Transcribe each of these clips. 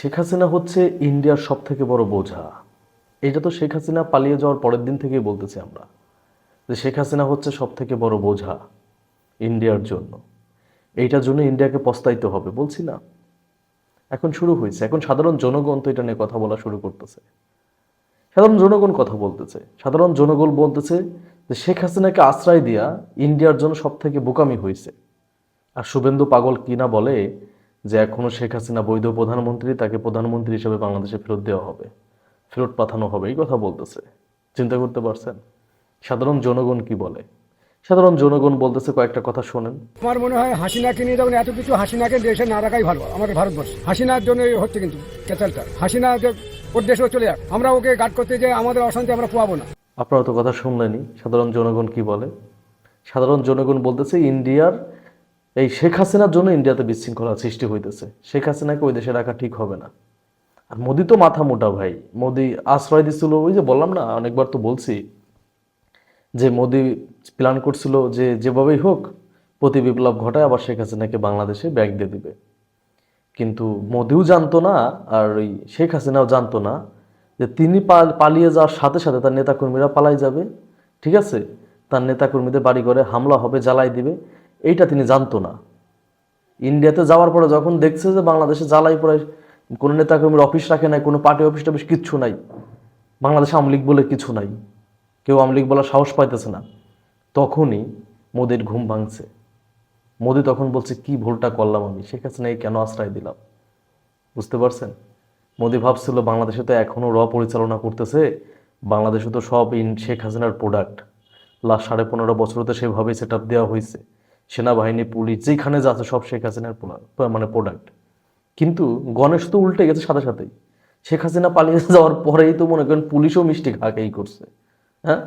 শেখ হাসিনা হচ্ছে ইন্ডিয়ার সব থেকে বড় বোঝা। এটা তো শেখ হাসিনা পালিয়ে যাওয়ার পরের দিন থেকেই বলতেছি আমরা, যে শেখ হাসিনা হচ্ছে সব থেকে বড় বোঝা ইন্ডিয়ার জন্য। এইটার জন্য ইন্ডিয়াকে পস্তাইতে হবে, বলছি না। এখন শুরু হয়েছে, এখন সাধারণ জনগণ তো এটা নিয়ে কথা বলা শুরু করতেছে। সাধারণ জনগণ কথা বলতেছে, সাধারণ জনগণ বলতেছে যে শেখ হাসিনাকে আশ্রয় দিয়া ইন্ডিয়ার জন্য সব থেকে বোকামি হয়েছে। আর শুভেন্দু পাগল কিনা বলে যে এখনও শেখ হাসিনা বৈধ প্রধানমন্ত্রী তাকে প্রধানমন্ত্রী হিসেবে বাংলাদেশে ফেরত দেওয়া হবে। ফেরত পাঠানো হবে এই কথা বলতেছে। চিন্তা করতে পারছেন? সাধারণ জনগণ কি বলে? সাধারণ জনগণ বলতেছে কয়েকটা কথা শোনেন। আমার মনে হয় হাসিনাকে নিয়ে যখন এত কিছু হাসিনাকে দেশে না রাখাই ভালো আমাদের ভারতবর্ষ। হাসিনার জন্য হচ্ছে কিন্তু ক্যাচালটা। হাসিনা ওর দেশেও চলে যাক আমরা ওকে গার্ড করতে যে আমাদের অশান্তি আমরা পোয়াবো না। আপনারা তো কথা শুনলেনই সাধারণ জনগণ কি বলে? সাধারণ জনগণ বলতেছে ইন্ডিয়ার এই শেখ হাসিনার জন্য ইন্ডিয়াতে বিশৃঙ্খলা সৃষ্টি হইতেছে। শেখ হাসিনাকে ওই দেশে রাখা ঠিক হবে না। আর মোদি তো মাথা মোটা ভাই। মোদি আশ্রয় দিছিল, ওই যে বললাম না, অনেকবার তো বলছি যে মোদি প্ল্যান করছিল যে যেভাবেই হোক প্রতি বিপ্লব ঘটায় আবার শেখ হাসিনাকে বাংলাদেশে ব্যাগ দিয়ে দিবে। কিন্তু মোদিও জানতো না, আর ওই শেখ হাসিনাও জানতো না যে তিনি পালিয়ে যাওয়ার সাথে সাথে তার নেতাকর্মীরা পালাই যাবে। ঠিক আছে? তার নেতাকর্মীদের বাড়ি ঘরে হামলা হবে, জ্বালাই দিবে। এইটা তিনি জানতো না। ইন্ডিয়াতে যাওয়ার পরে যখন দেখছে যে বাংলাদেশে জ্বালাই পড়ে, কোনো নেতাকর্মীর অফিস রাখে নাই, কোনো পার্টি অফিস টফিস কিচ্ছু নাই, বাংলাদেশে আওয়ামী লীগ বলে কিছু নাই, কেউ আওয়ামী লীগ বলার সাহস পাইতেছে না। তখনই মোদির ঘুম ভাঙছে। মোদি তখন বলছে, কি ভুলটা করলাম আমি? শেখ হাসিনাকে কেন আশ্রয় দিলাম? বুঝতে পারছেন? মোদি ভাবছিল, বাংলাদেশে তো এখনও র পরিচালনা করতেছে, বাংলাদেশে তো সব ইন, শেখ হাসিনার প্রোডাক্ট লাস্ট সাড়ে পনেরো বছর তো সেভাবেই সেট আপ দেওয়া হয়েছে। সেনাবাহিনী, পুলিশ, যেখানে যাচ্ছে সব শেখ হাসিনার মানে প্রোডাক্ট কিন্তু গণেশ তো উল্টে গেছে সাথে সাথেই। শেখ হাসিনা পালিয়ে যাওয়ার পরেই তো মনে করেন পুলিশও মিষ্টি খাকেই করছে। হ্যাঁ?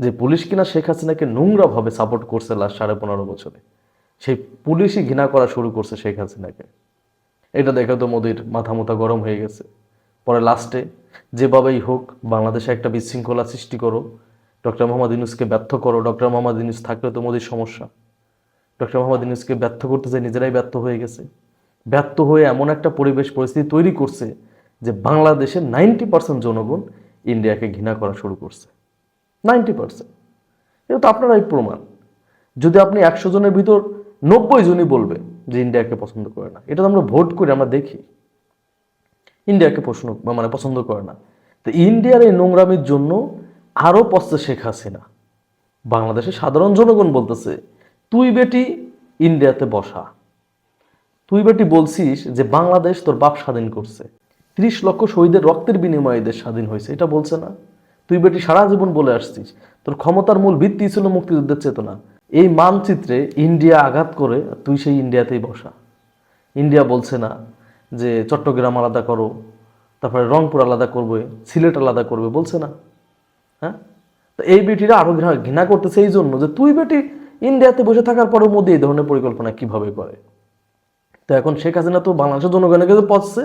যে পুলিশ কিনা শেখ হাসিনাকে নোংরাভাবে সাপোর্ট করছে লাস্ট সাড়ে পনেরো বছরে। সেই পুলিশই ঘৃণা করা শুরু করছে শেখ হাসিনাকে। এটা দেখে তো মোদির মাথা মুথা গরম হয়ে গেছে। পরে লাস্টে যেভাবেই হোক বাংলাদেশে একটা বিশৃঙ্খলা সৃষ্টি করো। ডক্টর মোহাম্মদ ইউনুসকে ব্যর্থ করো। ডক্টর মোহাম্মদ ইউনুস থাকলে তো মোদির সমস্যা। ডক্টর মোহাম্মদ ইউনুসকে ব্যর্থ করতে চাই নিজেরাই ব্যর্থ হয়ে গেছে। ব্যর্থ হয়ে এমন একটা পরিবেশ, পরিস্থিতি তৈরি করছে যে বাংলাদেশের নাইনটি পার্সেন্ট জনগণ ইন্ডিয়াকে ঘৃণা করা শুরু করছে। Ninety percent. এটা তো আপনারাই প্রমাণ। যদি আপনি একশো জনের ভিতর নব্বই জনই বলবে যে ইন্ডিয়াকে পছন্দ করে না, এটা তো আমরা ভোট করে আমরা দেখি। ইন্ডিয়াকে প্রশ্ন মানে পছন্দ করে না। তো ইন্ডিয়ার এই নোংরামির জন্য আরও পস্তে শেখ হাসিনা। বাংলাদেশের সাধারণ জনগণ বলতেছে তুই বেটি ইন্ডিয়াতে বসা। তুই বেটি বলছিস যে বাংলাদেশ তোর বাপ স্বাধীন করছে। ত্রিশ লক্ষ শহীদের রক্তের বিনিময়ে দেশ স্বাধীন হয়েছে, এটা বলছে না। তুই বেটি সারা জীবন বলে আসছিস, তোর ক্ষমতার মূল ভিত্তি ছিল মুক্তিযুদ্ধের চেতনা। এই মানচিত্রে ইন্ডিয়া আঘাত করে তুই সেই ইন্ডিয়াতেই বসা। ইন্ডিয়া বলছে না যে চট্টগ্রাম আলাদা করো, তারপরে রংপুর আলাদা করবে, সিলেট আলাদা করবে, বলছে না। হ্যাঁ? তো এই বেটিরা আরও ঘৃণা ঘৃণা করতেছে এই জন্য যে তুই বেটি ইন্ডিয়াতে বসে থাকার পরেও মোদি এই ধরনের পরিকল্পনা কীভাবে করে? তো এখন শেখ হাসিনা তো বাংলাদেশের জনগণের কাছে পচছে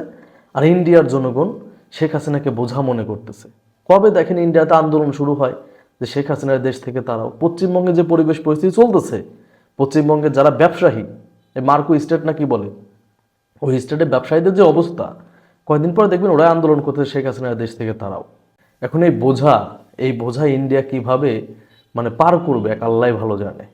আর ইন্ডিয়ার জনগণ শেখ হাসিনাকে বোঝা মনে করতেছে। কবে দেখেন ইন্ডিয়াতে আন্দোলন শুরু হয়, যে শেখ হাসিনার দেশ থেকে তারাও? পশ্চিমবঙ্গে যে পরিবেশ পরিস্থিতি চলতেছে, পশ্চিমবঙ্গের যারা ব্যবসায়ী, এই মার্কো স্টেট না কি বলে? ওই স্টেটে ব্যবসায়ীদের যে অবস্থা, কয়েকদিন পরে দেখবেন ওরাই আন্দোলন করতে শেখ হাসিনার দেশ থেকে তারাও। এখন এই বোঝা এই বোঝা ইন্ডিয়া কীভাবে মানে পার করবে, এক আল্লাহ ভালো জানে।